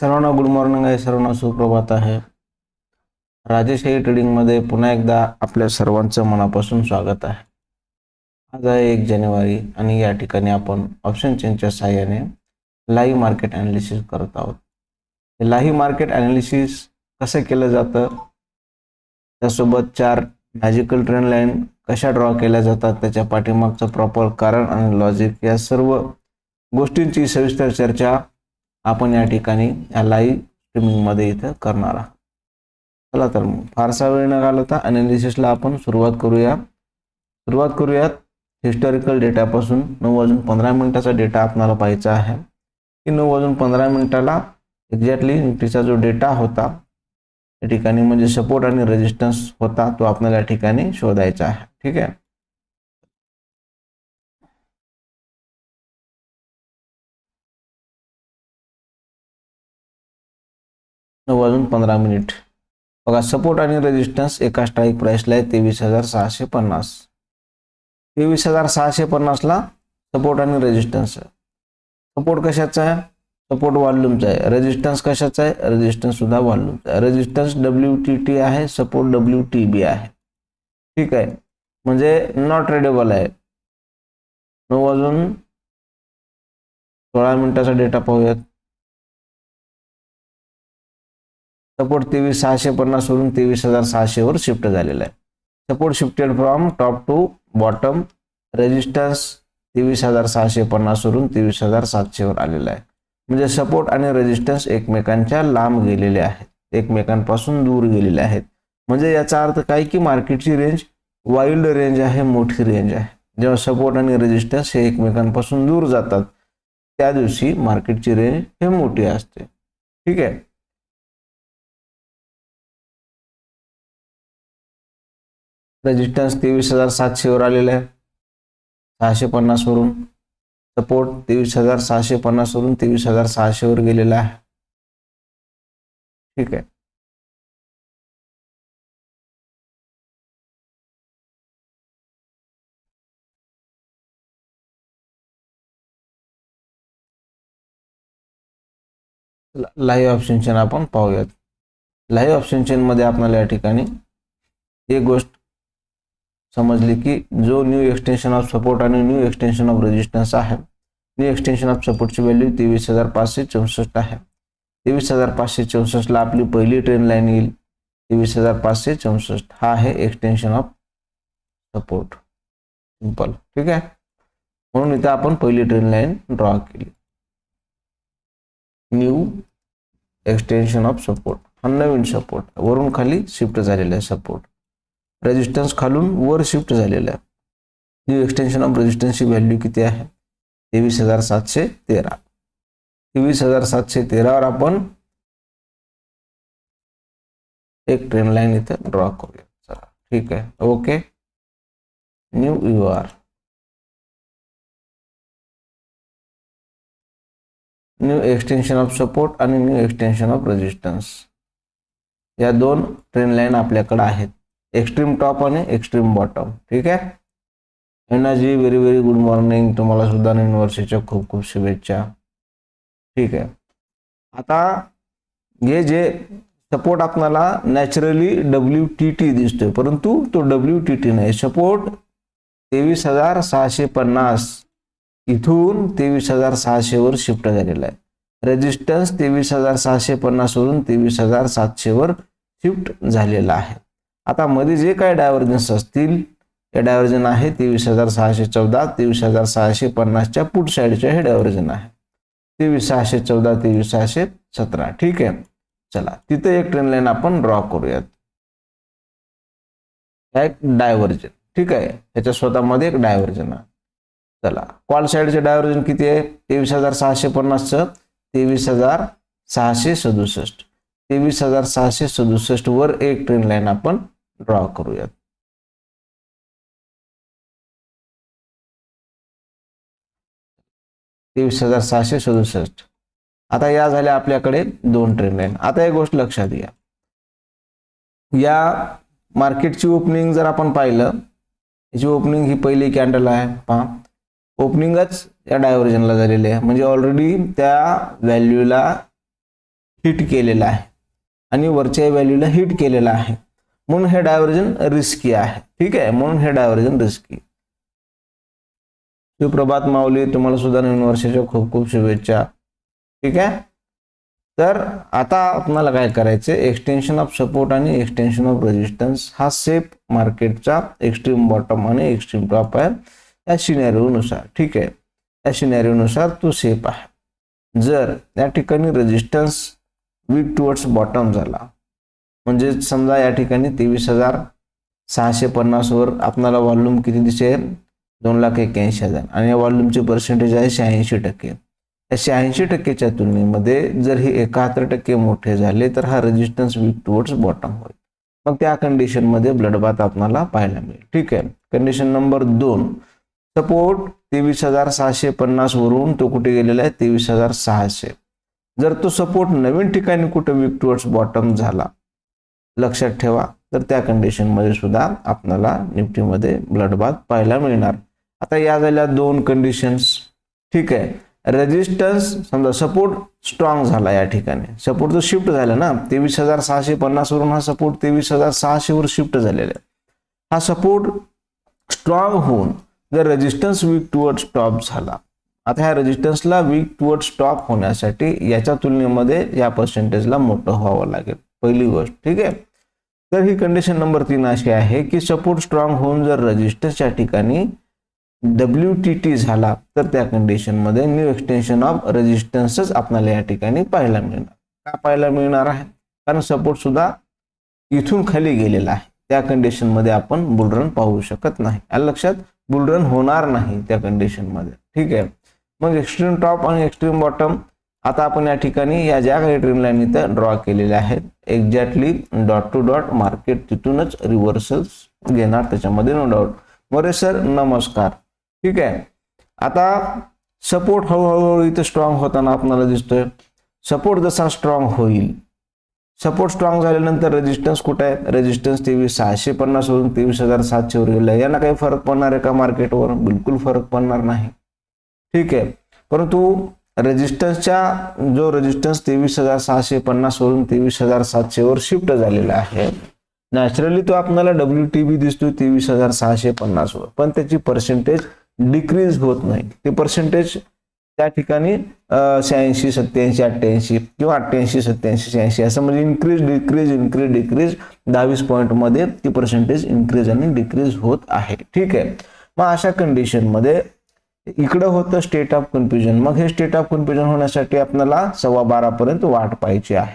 सर्वांना good morning आहे सर्वांना सुप्रभात आहे. राजेशाही ट्रेडिंगमध्ये पुन्हा एकदा आपल्या सर्वांचं मनापासून स्वागत आहे. आज आहे एक जानेवारी आणि या ठिकाणी आपण ऑप्शन चेनच्या सहाय्याने लाईव्ह मार्केट ॲनालिसिस करत आहोत. हे लाईव्ह मार्केट ॲनालिसिस कसं केलं जातं? त्यासोबत चार मॅजिकल ट्रेंड लाईन कशा ड्रॉ केल्या जातात? त्याच्या पाठीमागचं प्रॉपर कारण आणि लॉजिक या सर्व गोष्टींची सविस्तर चर्चा आपण या ठिकाणी या लाईव्ह स्ट्रीमिंगमध्ये इथं करणार आहात. चला तर मग फारसा वेळ न घालवता अनालिसिसला आपण सुरुवात करूया. सुरुवात करूयात. हिस्टॉरिकल डेटापासून नऊ वाजून पंधरा मिनिटाचा डेटा आपल्याला पाहायचा आहे. की नऊ वाजून पंधरा मिनिटाला एक्झॅक्टली निफ्टीचा जो डेटा होता या ठिकाणी म्हणजे सपोर्ट आणि रेजिस्टन्स होता तो आपल्याला या ठिकाणी शोधायचा आहे. ठीक आहे? नऊ वाजून पंधरा मिनिट. बघा सपोर्ट आणि रेजिस्टन्स एका स्ट्राईक प्राईसला आहे तेवीस हजार सहाशे पन्नास. तेवीस हजार सहाशे पन्नासला सपोर्ट आणि रेजिस्टन्स आहे. सपोर्ट कशाचा आहे? सपोर्ट वॉल्यूमचा आहे. रेजिस्टन्स कशाचा आहे? रेजिस्टन्स सुद्धा वॉल्यूमचा आहे. रेजिस्टन्स डब्ल्यू टी टी आहे सपोर्ट डब्ल्यू टी बी आहे. ठीक आहे. म्हणजे नॉट ट्रेडेबल आहे. नऊ वाजून सोळा मिनिटाचा डेटा पाहूयात. सपोर्ट तेवीस सहाशे पन्नास वरून तेवीस हजार सहाशेवर शिफ्ट झालेला आहे. Support shifted from top to bottom resistance तेवीस हजार सहाशे पन्नास वरून तेवीस हजार सातशेवर आलेला आहे. म्हणजे सपोर्ट आणि रेजिस्टन्स एकमेकांच्या लांब गेलेले आहेत. एकमेकांपासून दूर गेलेले आहेत. म्हणजे याचा अर्थ काय की मार्केटची रेंज वाईल्ड रेंज आहे मोठी रेंज आहे. जेव्हा सपोर्ट आणि रेजिस्टन्स हे एकमेकांपासून दूर जातात त्या दिवशी मार्केटची रेंज हे मोठी असते. ठीक आहे? रेजिस्टन्स तेवीस हजार सातशेवर आलेला आहे. सहाशे पन्नासवरून. सपोर्ट तेवीस हजार सहाशे पन्नासवरून तेवीस हजार सहाशेवर गेलेला आहे. ठीक आहे. लाईव्ह ऑप्शन चेन आपण पाहूयात. लाईव्ह ऑप्शन चेनमध्ये आपल्याला या ठिकाणी एक गोष्ट समजली की जो न्यू एक्सटेन्शन ऑफ सपोर्ट आणि न्यू एक्सटेन्शन ऑफ रेजिस्टन्स आहे न्यू एक्सटेन्शन ऑफ सपोर्टची व्हॅल्यू तेवीस हजार पाचशे चौसष्ट आहे. तेवीस हजार पाचशे चौसष्टला आपली पहिली ट्रेन लाईन येईल. तेवीस हजार पाचशे चौसष्ट हा आहे एक्सटेन्शन ऑफ सपोर्ट सिंपल ठीक आहे? म्हणून इथे आपण पहिली ट्रेन लाईन ड्रॉ केली. न्यू एक्सटेन्शन ऑफ सपोर्ट हा नवीन सपोर्ट वरून खाली शिफ्ट झालेला आहे सपोर्ट रेजिस्टन्स खालून वर शिफ्ट झालेला आहे. न्यू एक्सटेन्शन ऑफ रेजिस्टन्सची व्हॅल्यू किती आहे? तेवीस हजार सातशे तेरा. तेवीस हजार सातशे तेरावर आपण एक ट्रेन लाईन इथे ड्रॉ करूया. चला ठीक आहे. Okay new you are new extension of support आणि न्यू एक्सटेन्शन ऑफ रेजिस्टन्स या दोन ट्रेन लाईन आपल्याकडे आहेत. एक्स्ट्रीम टॉप आणि एक्स्ट्रीम बॉटम ठीक आहे? एनाजी व्हेरी व्हेरी गुड मॉर्निंग तुम्हाला सुद्धा नवीन वर्षाच्या खूप खूप शुभेच्छा. ठीक आहे. आता हे जे सपोर्ट आपणाला नॅचरली डब्ल्यू टी टी दिसतोय. परंतु तो डब्ल्यू टी टी नाही. सपोर्ट तेवीस हजार सहाशे पन्नास इथून तेवीस हजार सहाशेवर शिफ्ट झालेला आहे. रेजिस्टन्स तेवीस हजार सहाशे पन्नासवरून तेवीस हजार सातशेवर शिफ्ट झालेला आहे. आता मध्ये जे काय डायव्हर्जन्स असतील हे डायव्हर्जन आहे तेवीस हजार सहाशे चौदा तेवीस हजार सहाशे पन्नासच्या पुट साईडचे हे डायव्हर्जन आहे. तेवीस सहाशे चौदा तेवीस सहाशे सतरा. ठीक आहे? चला तिथे एक ट्रेन लाईन आपण ड्रॉ करूयात. एक डायव्हर्जन ठीक आहे? ह्याच्या स्वतःमध्ये एक डायव्हर्जन आहे. चला कॉल साईडचे डायव्हर्जन किती आहे? तेवीस हजार सहाशे पन्नासचं तेवीस हजार सहाशे सदुसष्ट. तेवीस हजार सहाशे सदुसष्ट वर एक ट्रेन लाईन आपण ड्रॉ करूयात. तेवीस हजार सहाशे सदुसष्ट. आता या झाल्या आपल्याकडे दोन ट्रेन लाईन आता एक गोष्ट लक्षात घ्या. या मार्केटची ओपनिंग जर आपण पाहिलं याची ओपनिंग ही पहिली कॅन्डल आहे. पहा. ओपनिंगच या डायव्हर्जनला झालेली आहे. म्हणजे ऑलरेडी त्या व्हॅल्यूला हिट केलेला आहे. आणि वरच्या व्हॅल्यूला हिट केलेला आहे. म्हणून हे डायव्हर्जन रिस्की आहे. ठीक आहे? म्हणून हे डायव्हर्जन रिस्की सुप्रभात माऊली तुम्हाला सुद्धा नवीन वर्षाच्या खूप खूप शुभेच्छा. ठीक आहे? तर आता आपल्याला काय करायचं एक्सटेन्शन ऑफ सपोर्ट आणि एक्सटेन्शन ऑफ रेजिस्टन्स हा सेफ मार्केटचा एक्स्ट्रीम बॉटम आणि एक्स्ट्रीम टॉप आहे. या सिनेरिओनुसार ठीक आहे? या सिनेरिओनुसार तो सेफ आहे. जर या ठिकाणी रेजिस्टन्स वीक टुवर्ड्स बॉटम झाला म्हणजे समजा या ठिकाणी तेवीस हजार सहाशे पन्नासवर आपणाला वॉल्यूम किती दिसेल? दोन लाख एक्क्याऐंशी हजार. आणि या वॉल्यूमचे पर्सेंटेज आहे शहाऐंशी टक्के. या शहाऐंशी टक्केच्या तुलनेमध्ये जर हे एकाहत्तर टक्के मोठे झाले तर हा रेजिस्टन्स वीक टुवर्ड्स बॉटम होईल. मग त्या कंडिशनमध्ये ब्लडबाथ आपल्याला पाहायला मिळेल. ठीक आहे? कंडिशन नंबर दोन. सपोर्ट तेवीस हजार सहाशे पन्नास वरून तो कुठे गेलेला आहे? तेवीस हजार सहाशे. जर तो सपोर्ट नवीन ठिकाणी कुठे वीक टुवर्ड्स बॉटम झाला लक्षात ठेवा. तर त्या कंडिशनमध्ये सुद्धा आपल्याला निफ्टीमध्ये ब्लडबाद पाहायला मिळणार. आता या झाल्या दोन कंडिशन्स ठीक आहे. रेजिस्टन्स समजा सपोर्ट स्ट्रॉंग झाला या ठिकाणी. सपोर्ट जो शिफ्ट झाला ना. तेवीस हजार सहाशे पन्नास वरून हा सपोर्ट तेवीस हजार सहाशेवर शिफ्ट झालेला आहे. हा सपोर्ट स्ट्रॉंग होऊन जर रेजिस्टन्स वीक टुवर्ड स्टॉप झाला. आता ह्या रेजिस्टन्सला वीक टुवर्ड स्टॉप होण्यासाठी याच्या तुलनेमध्ये या पर्सेंटेजला मोठं व्हावं लागेल. पहिली गोष्ट ठीक आहे? तर ही कंडिशन नंबर तीन अशी आहे की सपोर्ट स्ट्रॉंग होऊन जर रजिस्टरच्या ठिकाणी डब्ल्यू टी टी झाला तर त्या कंडिशनमध्ये न्यू एक्सटेन्शन ऑफ रेजिस्टन्सच आपल्याला या ठिकाणी पाहायला मिळणार. का पाहायला मिळणार आहे? कारण सपोर्ट सुद्धा इथून खाली गेलेला आहे. त्या कंडिशनमध्ये आपण बुलरन पाहू शकत नाही. आलं लक्षात बुलरन होणार नाही त्या कंडिशनमध्ये ठीक आहे? मग एक्स्ट्रीम टॉप आणि एक्स्ट्रीम बॉटम आता आपण या ठिकाणी या ज्या काही ट्रेन लाईन इथं ड्रॉ केलेल्या आहेत exactly dot to dot market तिथूनच रिव्हर्सल्स घेणार त्याच्यामध्ये नो डाऊट बरे सर नमस्कार. ठीक आहे. आता सपोर्ट हळूहळू इथं स्ट्रॉंग होताना आपल्याला दिसतोय. सपोर्ट जसा स्ट्रॉंग होईल. सपोर्ट स्ट्रॉंग झाल्यानंतर रेजिस्टन्स कुठे आहे? रेजिस्टन्स तेवीस सहाशे पन्नास वरून तेवीस हजार सातशे वर गेलं यांना काही फरक पडणार आहे का मार्केटवर बिलकुल फरक पडणार नाही. ठीक आहे. परंतु रेजिस्टन्सच्या जो रेजिस्टन्स तेवीस हजार सहाशे पन्नासवरून तेवीस हजार सातशेवर शिफ्ट झालेला आहे. नॅचरली तो आपल्याला डब्ल्यू टी बी दिसतो तेवीस हजार सहाशे पन्नासवर पण त्याची पर्सेंटेज डिक्रीज होत नाही. ते पर्सेंटेज त्या ठिकाणी शहाऐंशी सत्याऐंशी अठ्ठ्याऐंशी किंवा अठ्ठ्याऐंशी सत्याऐंशी शहाऐंशी असं म्हणजे इन्क्रीज डिक्रीज इन्क्रीज डिक्रीज दहावीस पॉईंटमध्ये ती पर्सेंटेज इन्क्रीज आणि डिक्रीज होत आहे. ठीक आहे. मग अशा कंडिशनमध्ये इकडं होतं स्टेट ऑफ कन्फ्युजन मग हे स्टेट ऑफ कन्फ्युजन होण्यासाठी आपल्याला सव्वा बारापर्यंत वाट पाहायची आहे.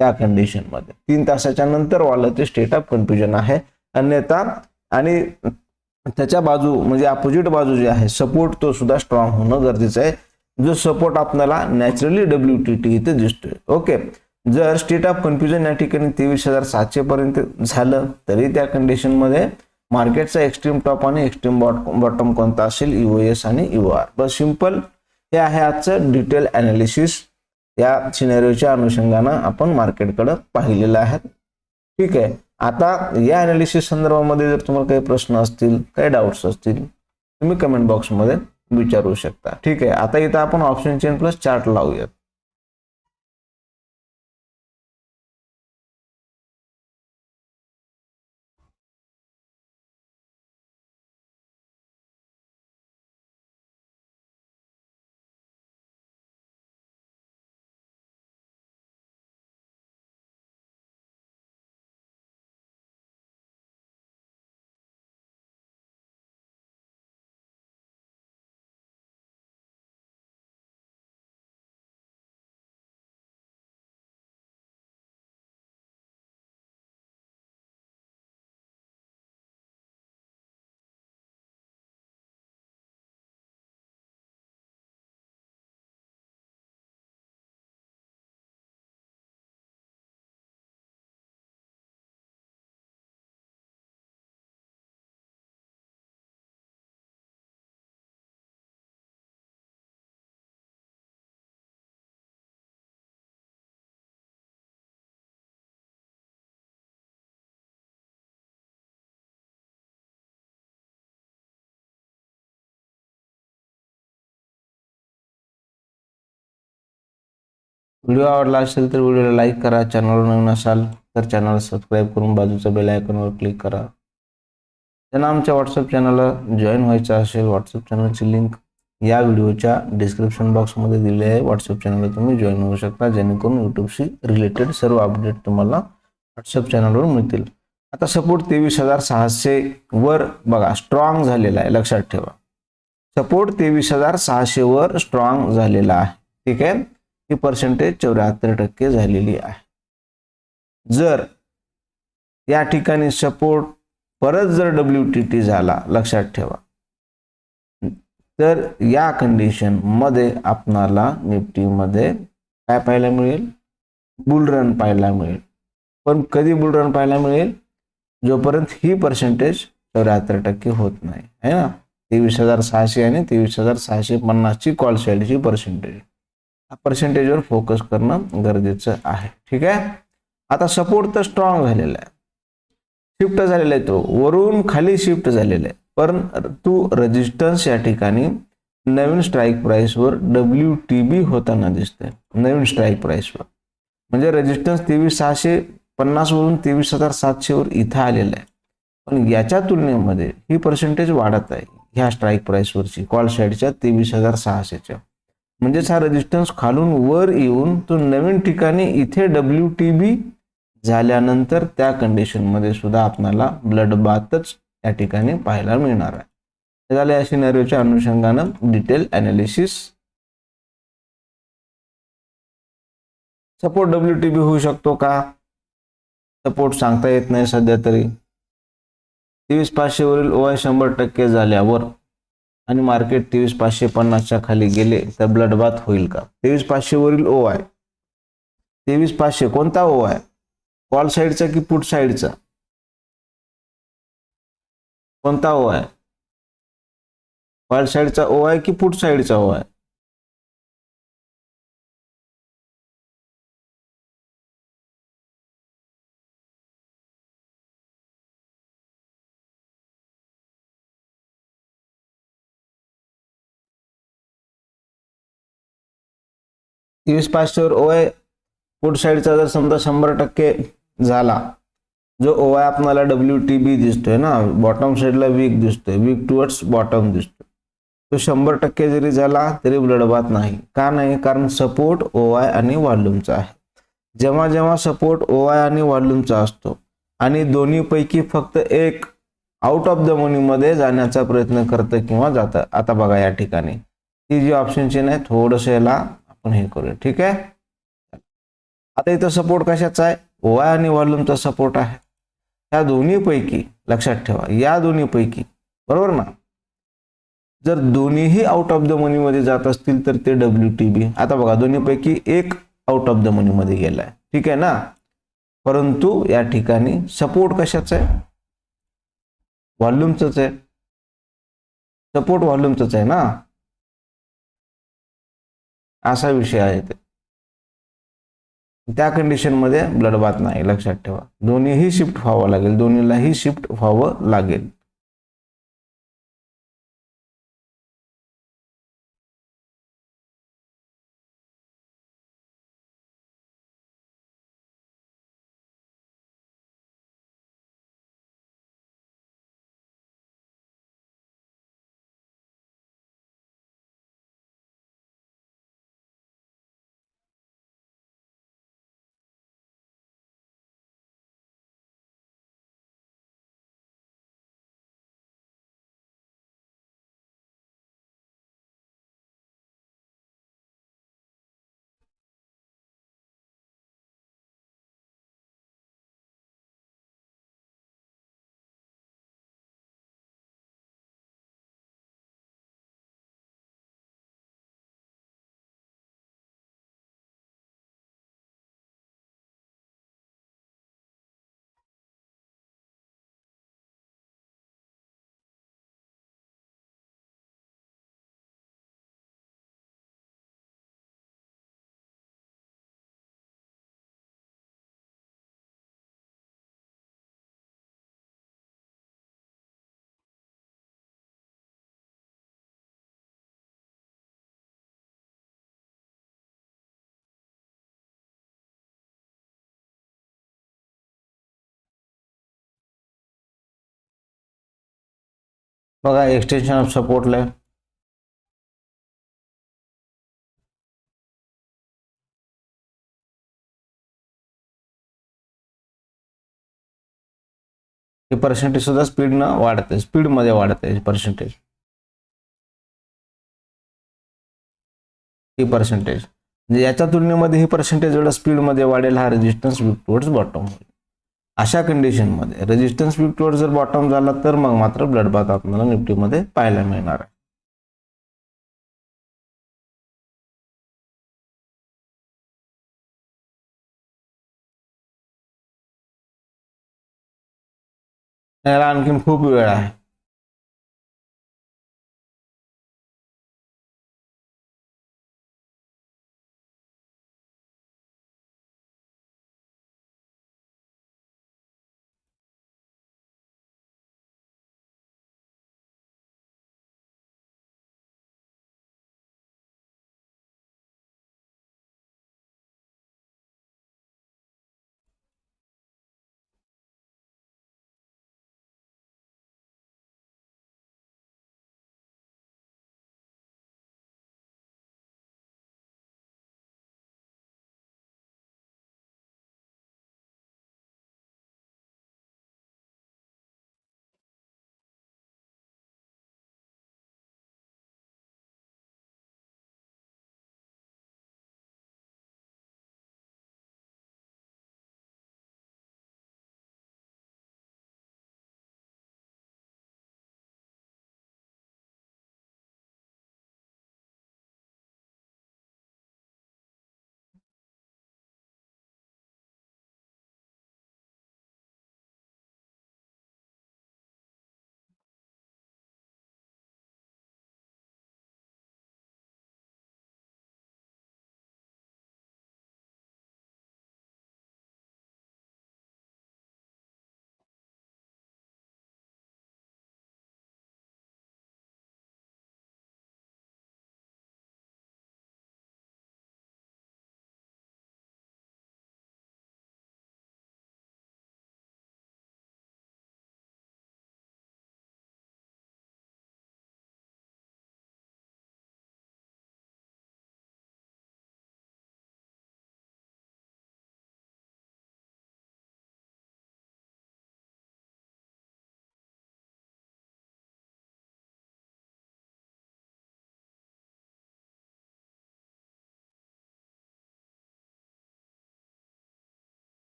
त्या कंडिशनमध्ये तीन तासाच्या नंतर वालं ते स्टेट ऑफ कन्फ्युजन आहे. अन्यथा आणि त्याच्या बाजू म्हणजे अपोजिट बाजू जी आहे सपोर्ट तो सुद्धा स्ट्रॉंग होणं गरजेचं आहे. जो सपोर्ट आपल्याला नॅचरली डब्ल्यू टी टी इथे दिसतोय. ओके जर स्टेट ऑफ कन्फ्युजन या ठिकाणी तेवीस हजार सातशे पर्यंत झालं तरी त्या कंडिशनमध्ये मार्केटचा एक्स्ट्रीम टॉप आणि एक्स्ट्रीम बॉटम कोणता असेल? युएस आणि यू आर बस सिंपल हे आहे आजचं डिटेल अनालिसिस या सिनेरिओच्या अनुषंगानं आपण मार्केटकडं पाहिलेलं आहे. ठीक आहे. आता या अनालिसिस संदर्भामध्ये जर तुम्हाला काही प्रश्न असतील काही डाऊट्स असतील तुम्ही कमेंट बॉक्समध्ये विचारू शकता. ठीक आहे. आता इथं आपण ऑप्शन चेन प्लस चार्ट लावूयात. व्हिडिओ आवडला असेल तर व्हिडिओला लाईक करा. चॅनलवर नवीन असाल तर चॅनल सबस्क्राईब करून बाजूच्या बेल आयकॉनवर क्लिक करा. त्यांना आमच्या व्हॉट्सअप चॅनलला जॉईन व्हायचं असेल व्हॉट्सअप चॅनलची लिंक या व्हिडिओच्या डिस्क्रिप्शन बॉक्समध्ये दिली आहे. व्हॉट्सअप चॅनलला तुम्ही जॉईन होऊ शकता जेणेकरून यूट्यूबशी रिलेटेड सर्व अपडेट तुम्हाला व्हॉट्सअप चॅनलवर मिळतील. आता सपोर्ट तेवीस हजार सहाशे वर बघा स्ट्रॉंग झालेला आहे. लक्षात ठेवा. सपोर्ट तेवीस हजार सहाशे वर स्ट्रॉंग झालेला आहे. ठीक आहे? ही पर्सेंटेज चौऱ्याहत्तर टक्के झालेली आहे. जर या ठिकाणी सपोर्ट परत जर डब्ल्यू टी टी झाला लक्षात ठेवा. तर या कंडिशनमध्ये आपणाला निफ्टीमध्ये काय पाहायला मिळेल? बुलरन पाहायला मिळेल. पण कधी बुलरन पाहायला मिळेल? जोपर्यंत ही पर्सेंटेज चौऱ्याहत्तर टक्के होत नाही. है ना? तेवीस हजार सहाशे आणि तेवीस हजार सहाशे पन्नासची कॉल सेलची पर्सेंटेज पर्सेंटेजवर फोकस करणं गरजेचं आहे. ठीक आहे? आता सपोर्ट तर स्ट्रॉंग झालेला आहे. शिफ्ट झालेला आहे तो. वरून खाली शिफ्ट झालेला आहे. पण तू रेजिस्टन्स या ठिकाणी नवीन स्ट्राईक प्राईसवर डब्ल्यू टी बी होताना दिसतंय. नवीन स्ट्राईक प्राईसवर म्हणजे रेजिस्टन्स तेवीस सहाशे पन्नास वरून तेवीस हजार सातशेवर इथं आलेलं आहे. पण याच्या तुलनेमध्ये ही पर्सेंटेज वाढत आहे. ह्या स्ट्राईक प्राईसवरची कॉल साईडच्या तेवीस हजार सहाशेच्या. म्हणजेच हा रेजिस्टन्स खालून वर येऊन तो नवीन ठिकाणी इथे डब्ल्यू टी बी झाल्यानंतर त्या कंडिशनमध्ये सुद्धा आपणाला ब्लड बाथच या ठिकाणी पाहायला मिळणार आहे. हे झाले या सिनेरिओच्या अनुषंगानं detail analysis support W T B होऊ शकतो का? सपोर्ट सांगता येत नाही सध्या तरी. तेवीस पाचशेवरील ओआय शंभर टक्के झाल्यावर आणि मार्केट तेवीस पाचशे पन्नासच्या खाली गेले तर ब्लडबाथ होईल का? तेवीस पाचशेवरील ओ आहे. तेवीस पाचशे कोणता ओ आहे? कॉल साईडचा की पुट साईडचा कोणता ओ आहे? कॉल साईडचा ओ आहे की पुट साईडचा ओ आहे? तेवीस पाचशेवर ओ आय पुट साईडचा जर समजा शंभर टक्के झाला जो O I W T B दिसतोय ना बॉटम साईडला वीक दिसतोय वीक टुवर्ड्स बॉटम दिसतोय. तो शंभर टक्के जरी झाला तरी ब्लडबात नाही. का नाही? कारण सपोर्ट ओ आय आणि व्हॉल्यूमचा आहे. जेव्हा जेव्हा सपोर्ट ओ आय आणि व्हॉल्यूमचा असतो आणि दोन्हीपैकी फक्त एक आउट ऑफ द मनीमध्ये जाण्याचा प्रयत्न करतं किंवा जातं. आता बघा या ठिकाणी. ती जी ऑप्शनची नाही थोडंसं याला आपण हे करूया. ठीक आहे? आता इथं सपोर्ट कशाचा आहे? वाय आणि वॉल्यूमचा सपोर्ट आहे. या दोन्हीपैकी लक्षात ठेवा या दोन्हीपैकी बरोबर ना? जर दोन्हीही आउट ऑफ द मनीमध्ये जात असतील तर ते डब्ल्यू टी बी आता बघा दोन्हीपैकी एक आउट ऑफ द मनीमध्ये गेलाय. ठीक आहे ना? परंतु या ठिकाणी सपोर्ट कशाचा आहे? व्हॉल्यूमच आहे. सपोर्ट व्हॉल्यूमच आहे ना? असा विषय आहे ते. त्या कंडिशनमध्ये ब्लड बात नाही लक्षात ठेवा. दोन्हीही शिफ्ट व्हावं लागेल दोन्हीलाही शिफ्ट व्हावं लागेल. बघा एक्सटेन्शन ऑफ सपोर्टला हे पर्सेंटेज सुद्धा स्पीडनं वाढते स्पीडमध्ये वाढते पर्सेंटेज ही पर्सेंटेज म्हणजे याच्या तुलनेमध्ये ही पर्सेंटेज जेवढं स्पीडमध्ये वाढेल हा रेजिस्टन्स टुवर्ड्स बॉटम होईल अशा कंडिशनमध्ये रेजिस्टन्स निफ्टीवर जर बॉटम झाला तर मग मात्र ब्लडबाथ आपल्याला निफ्टीमध्ये पाहायला मिळणार आहे. याला आणखीन खूप वेळ आहे.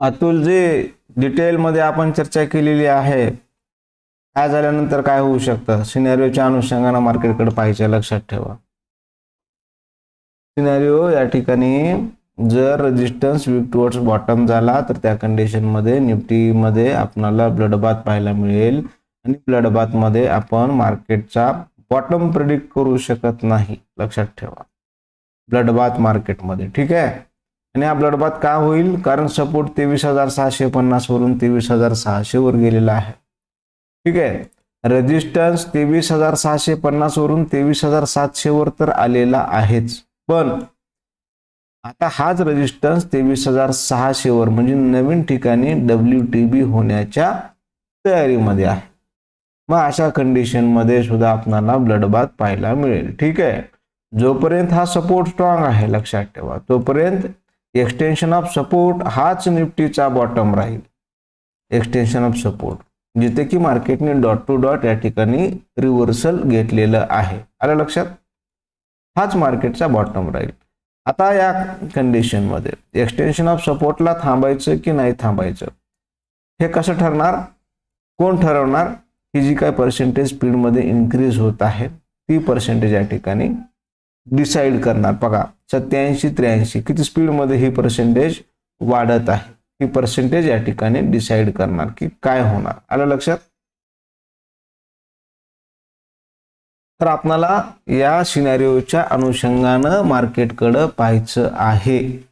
अतुल जे डिटेलमध्ये आपण चर्चा केलेली आहे. काय झाल्यानंतर काय होऊ शकतं? सिनेरिओच्या अनुषंगानं मार्केटकडे पाहिजे लक्षात ठेवा. सिनेरिओ या ठिकाणी जर रेजिस्टन्स वीक टुवर्ड्स बॉटम झाला तर त्या कंडिशनमध्ये निफ्टीमध्ये आपणाला ब्लडबाथ पाहायला मिळेल. आणि ब्लडबाथमध्ये आपण मार्केटचा बॉटम प्रिडिक्ट करू शकत नाही. लक्षात ठेवा. ब्लड बाथ मार्केटमध्ये ठीक आहे? आणि हा ब्लड बाथ का होईल? कारण सपोर्ट तेवीस हजार सहाशे पन्नास वरून तेवीस हजार सहाशे वर गेलेला आहे. ठीक आहे? रेजिस्टन्स तेवीस हजार सहाशे पन्नास वरून तेवीस हजार सातशे वर तर आलेला आहेच. पण आता हाच रेजिस्टन्स तेवीस हजार सहाशे वर म्हणजे नवीन ठिकाणी डब्ल्यू टी बी होण्याच्या तयारीमध्ये आहे. मग अशा कंडिशनमध्ये सुद्धा आपणाला ब्लड बाथ पाहायला मिळेल. ठीक आहे? जोपर्यंत हा सपोर्ट स्ट्रॉंग आहे लक्षात ठेवा. तोपर्यंत एक्सटेन्शन ऑफ सपोर्ट हाच निफ्टीचा बॉटम राहील. एक्सटेन्शन ऑफ सपोर्ट जिथे की मार्केटने डॉट टू डॉट या ठिकाणी रिव्हर्सल घेतलेलं आहे. आलं लक्षात? हाच मार्केटचा बॉटम राहील. आता या कंडिशनमध्ये एक्सटेन्शन ऑफ सपोर्टला थांबायचं की नाही थांबायचं? हे कसं ठरणार? कोण ठरवणार? ही जी काय पर्सेंटेज स्पीडमध्ये इन्क्रीज होत आहे ती पर्सेंटेज या ठिकाणी डिसाईड करणार. बघा सत्याऐंशी त्र्याऐंशी किती स्पीडमध्ये ही पर्सेंटेज वाढत आहे? ही पर्सेंटेज या ठिकाणी डिसाईड करणार की काय होणार. आलं लक्षात? तर आपणाला या सिनॅरिओच्या अनुषंगानं मार्केटकडं पाहायचं आहे.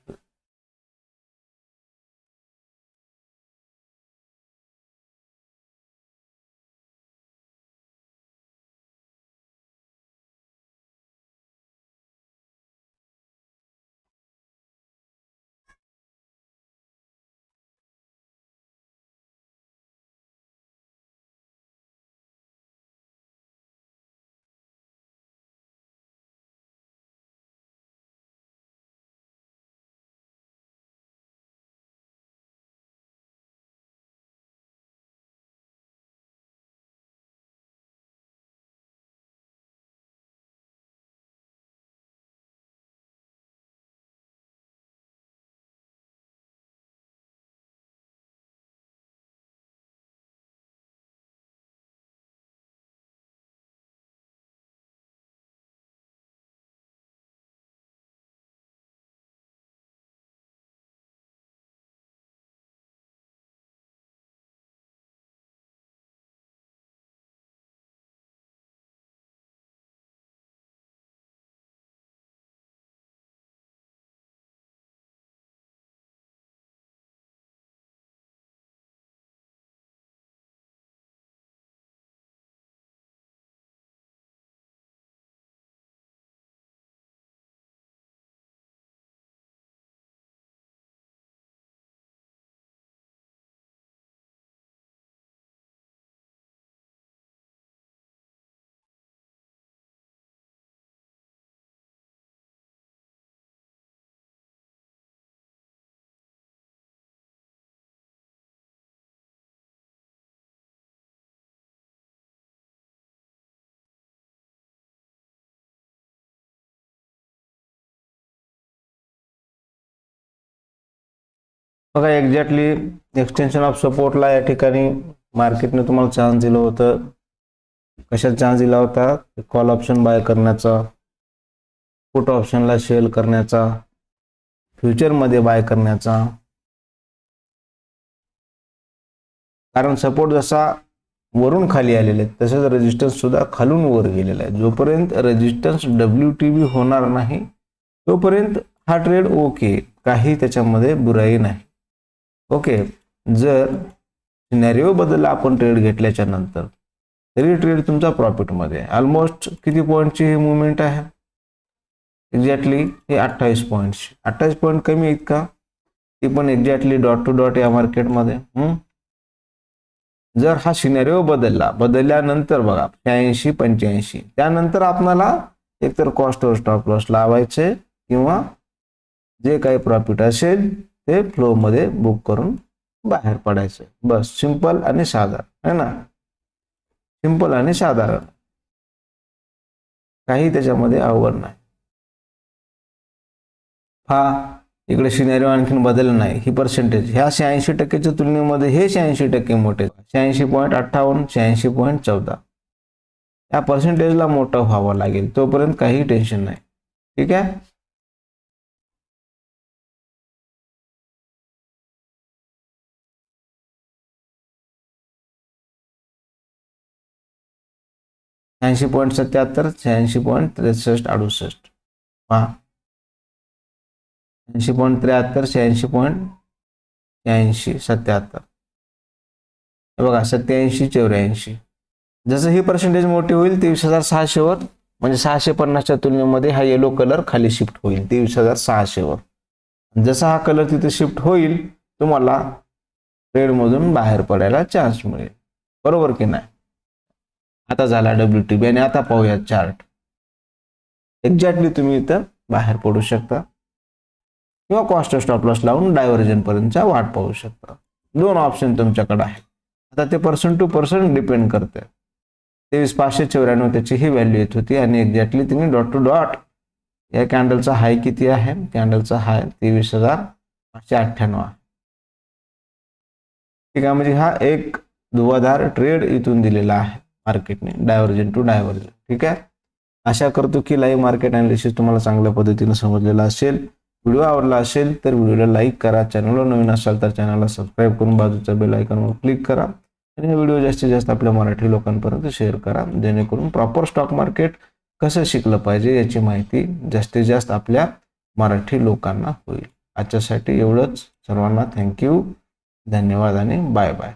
बघा एक्झॅक्टली एक्सटेन्शन ऑफ सपोर्टला या ठिकाणी मार्केटने तुम्हाला चान्स दिलं होतं. कशात चान्स दिला होता? कॉल ऑप्शन बाय करण्याचा पुट ऑप्शनला सेल करण्याचा फ्युचरमध्ये बाय करण्याचा. कारण सपोर्ट जसा वरून खाली आलेले आहेत तसंच रेजिस्टन्स सुद्धा खालून वर गेलेला आहे. जोपर्यंत रेजिस्टन्स डब्ल्यू टी होणार नाही तोपर्यंत हा ट्रेड ओके काही त्याच्यामध्ये बुराई नाही. ओके जर सिनॅरिओ बदलला आपण ट्रेड घेतल्याच्या नंतर तरी ट्रेड तुमचा प्रॉफिटमध्ये आहे. ऑलमोस्ट किती पॉईंटची ही मुवमेंट आहे? एक्झॅक्टली हे अठ्ठावीस पॉईंटची अठ्ठावीस पॉईंट कमी आहेत का? ती पण एक्झॅक्टली डॉट टू डॉट या मार्केटमध्ये जर हा सिनेरिओ बदलला बदलल्यानंतर बघा शहाऐंशी पंच्याऐंशी. त्यानंतर आपणाला एकतर कॉस्टवर स्टॉप लॉस लावायचे किंवा जे काही प्रॉफिट असेल ते फ्लोमध्ये बुक करून बाहेर पडायचं. बस सिंपल आणि साधारण है ना? सिंपल आणि साधारण. काही त्याच्यामध्ये आवड नाही. हा इकडे सिनेरिओ आणखीन बदलला नाही. ही पर्सेंटेज ह्या शहाऐंशी टक्क्याच्या तुलनेमध्ये हे शहाऐंशी टक्के मोठे. शहाऐंशी पॉईंट अठ्ठावन्न शहाऐंशी पॉईंट चौदा. या पर्सेंटेजला मोठं व्हावं लागेल. तोपर्यंत काही टेन्शन नाही. ठीक आहे? शहाऐंशी पॉईंट सत्याहत्तर शहाऐंशी पॉईंट त्रेसष्ट अडुसष्ट. पहा. ऐंशी पॉईंट त्र्याहत्तर शहाऐंशी पॉईंट शहाऐंशी सत्याहत्तर. हे बघा सत्याऐंशी चौऱ्याऐंशी. जसं ही पर्सेंटेज मोठी होईल तेवीस हजार सहाशेवर म्हणजे सहाशे पन्नासच्या तुलनेमध्ये हा येलो कलर खाली शिफ्ट होईल तेवीस हजार सहाशेवर. जसा हा कलर तिथे शिफ्ट होईल तुम्हाला रेडमधून बाहेर पडायला चान्स मिळेल. बरोबर की नाही? आता झाला डब्ल्यू टी बी आणि आता पाहूया चार्ट एक्झॅक्टली तुम्ही इथं बाहेर पडू शकता. किंवा कॉस्ट स्टॉप लॉस लावून डायव्हर्जन पर्यंतच्या वाट पाहू शकता. दोन ऑप्शन तुमच्याकडे आहेत. आता ते पर्सन टू पर्सन डिपेंड करते. तेवीस पाचशे चौऱ्याण्णव त्याची ही व्हॅल्यू येत होती आणि एक्झॅक्टली तिने डॉट टू डॉट या कॅन्डलचा हाय किती आहे? कॅन्डलचा हाय तेवीस हजार पाचशे अठ्ठ्याण्णव आहे. ठीक आहे म्हणजे हा एक धुवाधार ट्रेड इथून दिलेला आहे. मार्केटने डायव्हर्जन टू डायव्हर्जन ठीक आहे? आशा करतो की लाईव्ह मार्केट अनालिसिस तुम्हाला चांगल्या पद्धतीने समजलेला असेल. व्हिडिओ आवडला असेल तर व्हिडिओला लाईक करा. चॅनलवर नवीन असाल तर चॅनलला सबस्क्राईब करून बाजूच्या बेल आयकॉनवर क्लिक करा. आणि हा व्हिडिओ जास्तीत जास्त आपल्या मराठी लोकांपर्यंत शेअर करा. जेणेकरून प्रॉपर स्टॉक मार्केट कसं शिकलं पाहिजे याची माहिती जास्तीत जास्त आपल्या मराठी लोकांना होईल. आजच्यासाठी एवढंच. सर्वांना थँक्यू धन्यवाद आणि बाय बाय